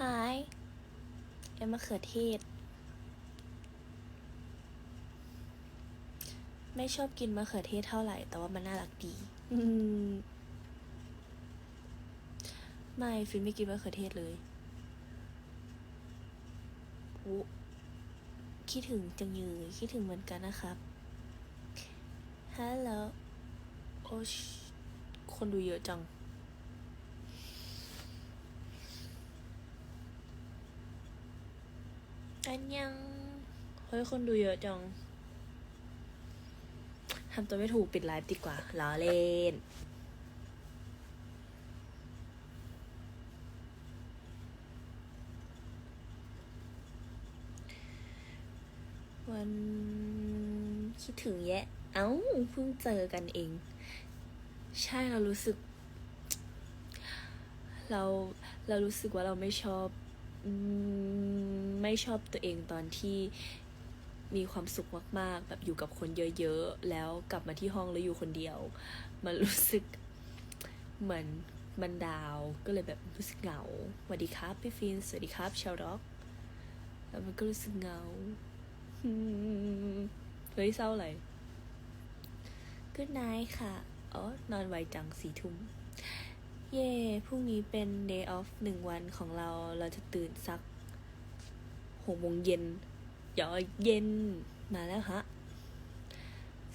Hi เอ็มมะเขือเทศ ไม่ชอบกินมะเขือเทศเท่าไหร่ แต่ว่ามันน่ารักดี ไม่ฟินไม่กินมะเขือเทศเลยโอ้คิดถึงจังยืยคิดถึงเหมือนกันนะครับฮัลโหลโอ้ชคนดูเยอะจัง อันยังเฮ้ยคนดูเยอะจังทำตัวไม่ถูกปิดไลฟ์ดีกว่าล้อเล่นวันคิดถึงแยะ เอ้าเพิ่งเจอกันเอง ใช่เรารู้สึก เราเรารู้สึกว่าเราไม่ชอบ ไม่ชอบตัวเองตอนที่มีความสุขมาก ๆ แบบอยู่กับคนเยอะๆ แล้วกลับมาที่ห้องแล้วอยู่คนเดียว มันรู้สึกเหมือนมันดาวก็เลยแบบรู้สึกเหงาสวัสดีครับพี่ฟินสวัสดีครับชาวร็อก แล้วมันก็รู้สึกเหงาเฮ้ยเศร้าอะไร Good night ค่ะ อ๋อ นอนไวจังสี่ทุ่ม เย่พรุ่งนี้เป็น day off หนึ่งวันของเรา เราจะตื่นสักหกโมงเย็นเดี๋ยเย็นมาแล้วฮะ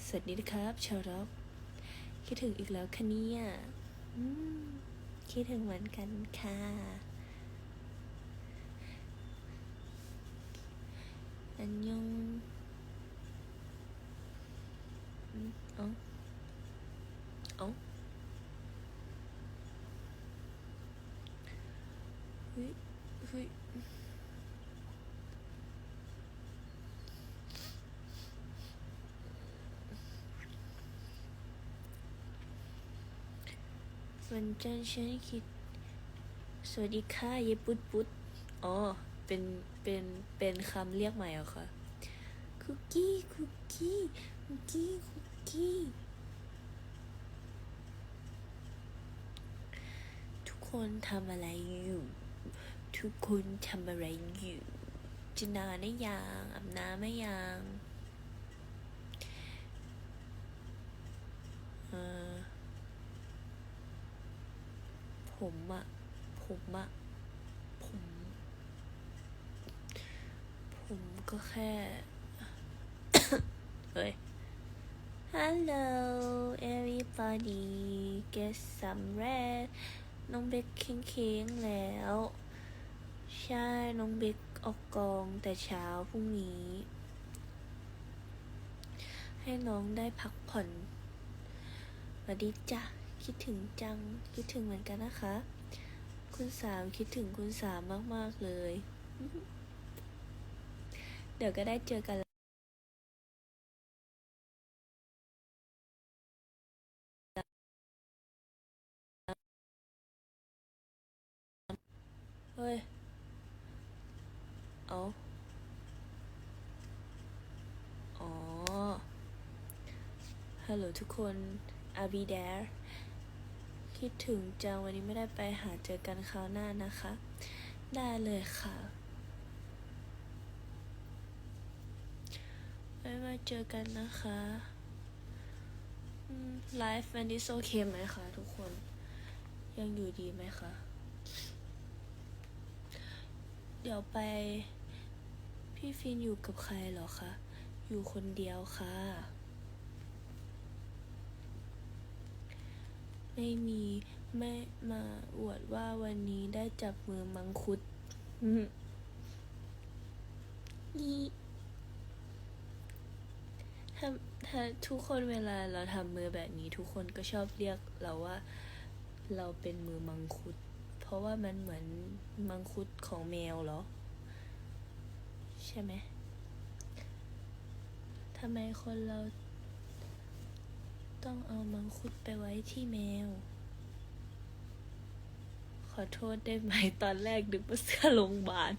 สวัสดีครับชาร็อกคิดถึงอีกแล้วคะเนี่ยคิดถึงเหมือนกันค่ะ อันยองอืมเอ๋ออเฮ้ยเฮ้ย วันจันทร์ฉันคิด สวัสดีค่ะเยปุดปุดอ๋อ เป็น เป็น เป็นคำเรียกใหม่เหรอคะคุกกี้ คุกกี้ คุกกี้ คุกกี้ ทุกคนทำอะไรอยู่ ทุกคนทำอะไรอยู่จะนอนได้ยังอาบน้ำไม่ยังเออ ผมอะผมอะผม ผมก็แค่เฮ้ย Hello everybody get some rest น้องเบคเค้งๆแล้ว ใช่ น้องเบคออกกองแต่เช้าพรุ่งนี้ ให้น้องได้พักผ่อนสวัสดีจ้ะ คิดถึงจัง คิดถึงเหมือนกันนะคะ คุณสามคิดถึงคุณสามมาก ๆ เลย เดี๋ยวก็ได้เจอกันแล้วเฮ้ย เอาอ๋อ ฮัลโหลทุกคน I'll be there คิดถึงจังวันนี้ไม่ได้ไปหาเจอกันคราวหน้านะคะ ได้เลยค่ะไว้มาเจอกันนะคะไลฟ์วันนี้โอเคไหมคะทุกคน ยังอยู่ดีไหมคะ เดี๋ยวไป พี่ฟินอยู่กับใครเหรอคะ อยู่คนเดียวค่ะ ไม่มีไม่มาอวดว่าวันนี้ได้จับมือมังคุดอืมนี่ถ้าถ้าทุกคนเวลาเราทำมือแบบนี้ ทุกคนก็ชอบเรียกเราว่าเราเป็นมือมังคุด เพราะว่ามันเหมือนมังคุดของแมวเหรอ ใช่ไหมทำไมคนเรา ต้องเอามังคุดไปไว้ที่แมว ขอโทษได้ไหมตอนแรกนึกว่าเสื้อโรงพยาบาล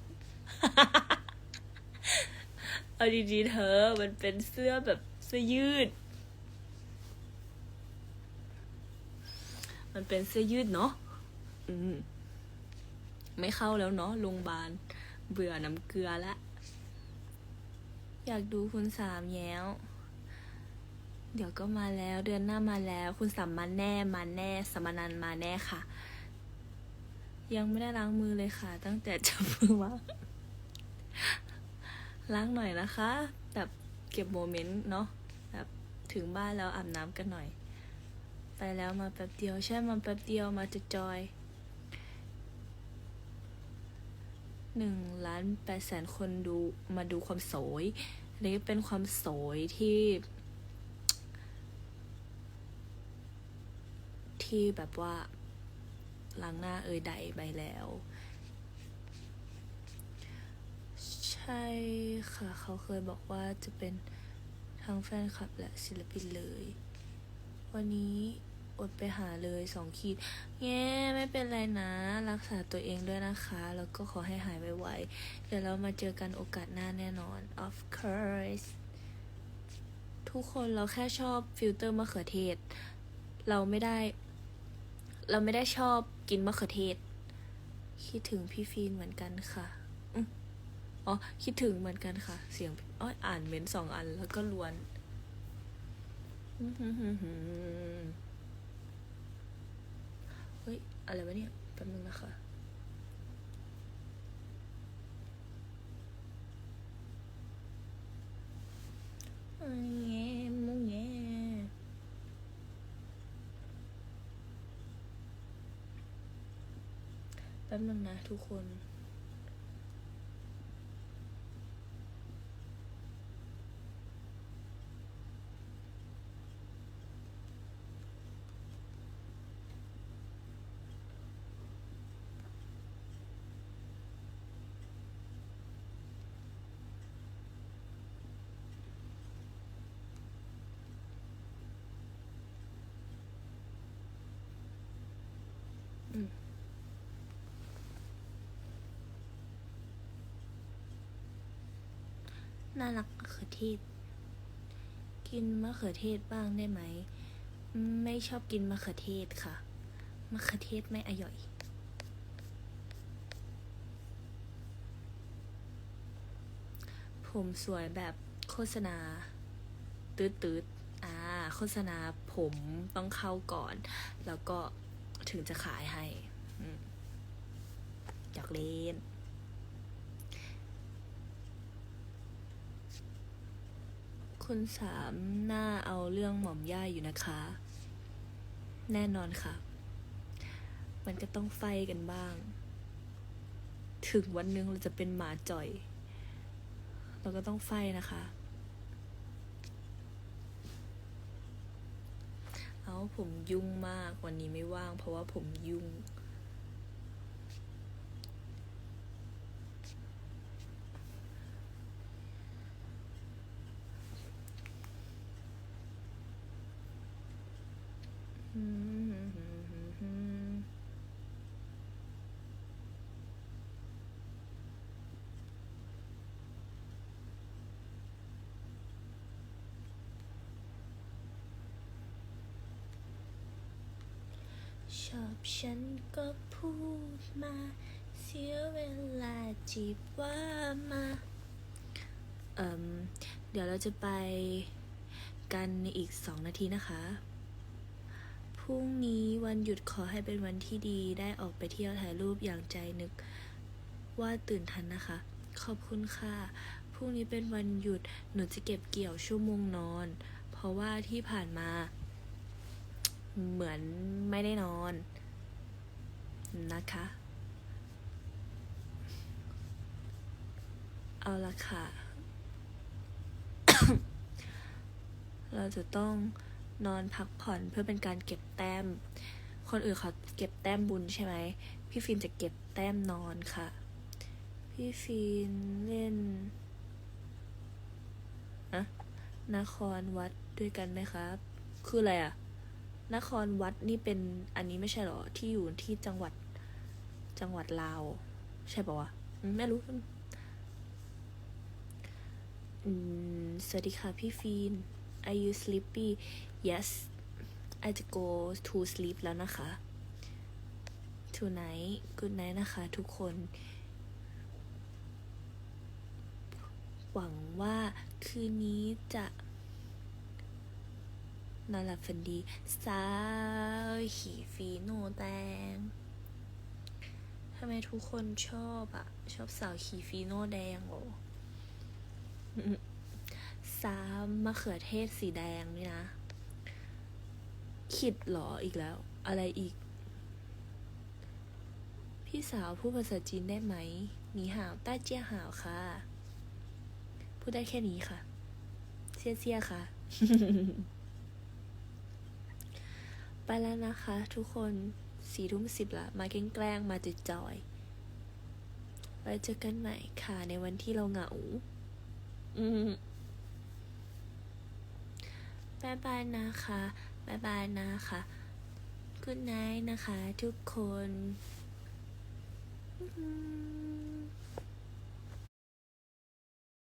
เอาดีๆเธอ มันเป็นเสื้อแบบเสื้อยืด มันเป็นเสื้อยืดเนาะอืมไม่เข้าแล้วเนาะโรงพยาบาล เบื่อน้ำเกลือละ อยากดูคุณสามแย้ว เดี๋ยวก็มาแล้วเดือนหน้ามาแล้ว คุณสามมาแน่มาแน่สมานันมาแน่ค่ะ ยังไม่ได้ล้างมือเลยค่ะ ตั้งแต่จับมือมาล้างหน่อยนะคะ แบบเก็บโมเมนต์เนาะแบบถึงบ้านแล้วอาบน้ำกันหน่อย ไปแล้วมาแป๊บเดียวใช่มาแป๊บเดียวมาจะจอยหนึ่งล้านแปดแสนคนดูมาดูความสวยอันนี้เป็นความสวยที่ ที่แบบว่าล้างหน้าเอยใดไปแล้ว ใช่ค่ะ เขาเคยบอกว่าจะเป็นทั้งแฟนคลับและศิลปินเลย วันนี้อดไปหาเลยสองขีด แง่ไม่เป็นไรนะ รักษาตัวเองด้วยนะคะ แล้วก็ขอให้หายไวๆ เดี๋ยวเรามาเจอกันโอกาสหน้าแน่นอน of course ทุกคนเราแค่ชอบฟิลเตอร์มะเขือเทศ เราไม่ได้ เราไม่ได้ชอบกินมะเขือเทศ คิดถึงพี่ฟีนเหมือนกันค่ะอ๋อ คิดถึงเหมือนกันค่ะ เสียงอ้อยอ่านเม้นสองอันแล้วก็ล้วน เฮ้ย อะไรวะเนี่ย แป๊บนึงนะคะ แงมุงแง แป๊บนึงนะทุกคน อืม น่ารักมะเขือเทศ กินมะเขือเทศบ้างได้ไหม ไม่ชอบกินมะเขือเทศค่ะ มะเขือเทศไม่อร่อย ผมสวยแบบโฆษณา ตืดตืดๆอ่า โฆษณาผมต้องเข้าก่อน แล้วก็ถึงจะขายให้อืมอยากเล่น คุณสามหน้าเอาเรื่องหม่อมย่าอยู่นะคะ แน่นอนค่ะ มันก็ต้องไฟกันบ้าง ถึงวันนึงเราจะเป็นหมาจ่อย เราก็ต้องไฟนะคะ เอาผมยุ่งมากวันนี้ไม่ว่าง เพราะว่าผมยุ่ง ช อบฉันก็พูดมา เสียเวลาจีบว่ามาเอ่มเดี๋ยวเราจะไปกันในอีกสองนาทีนะคะ พรุ่งนี้วันหยุดขอให้เป็นวันที่ดีได้ออกไปเที่ยวถ่ายรูปอย่างใจนึกว่าตื่นทันนะคะ ขอบคุณค่ะ พรุ่งนี้เป็นวันหยุดหนูจะเก็บเกี่ยวชั่วโมงนอน เพราะว่าที่ผ่านมา เหมือนไม่ได้นอนนะคะ เอาละค่ะ เราจะต้องนอนพักผ่อนเพื่อเป็นการเก็บแต้ม คนอื่นเขาเก็บแต้มบุญใช่ไหม พี่ฟิล์มจะเก็บแต้มนอนค่ะ พี่ฟิล์มเล่นอะนครวัดด้วยกันไหมครับ คืออะไรอะ นครวัดนี่เป็นอันนี้ไม่ใช่เหรอ ที่อยู่ที่จังหวัดจังหวัดลาว ใช่ปะวะไม่รู้สวัสดีค่ะพี่ฟีน Are you sleepy Yes I just go to sleep แล้วนะคะ tonight good night นะคะ ทุกคน หวังว่าคืนนี้จะ นอนหลับฝันดีสาวหีฟีโนแดงทำไมทุกคนชอบอะชอบสาวขีฟีโนแดงเหรอสามมะเขือเทศสีแดงนี่นะ ขิดหรออีกแล้ว อะไรอีก พี่สาวพูดภาษาจีนได้ไหมหนีห่าวต้าเจี้ยห่าวค่ะ พูดได้แค่นี้ค่ะ เซี่ยเซี่ยค่ะ ไปแล้วนะคะ ทุกคนสี่ทุ่มสิบละ มาแกล้งมาจิตจอยไว้เจอกันใหม่ค่ะ ในวันที่เราเหงา อืมบายบายนะคะบายบายนะคะ Good night นะคะ ทุกคนอืม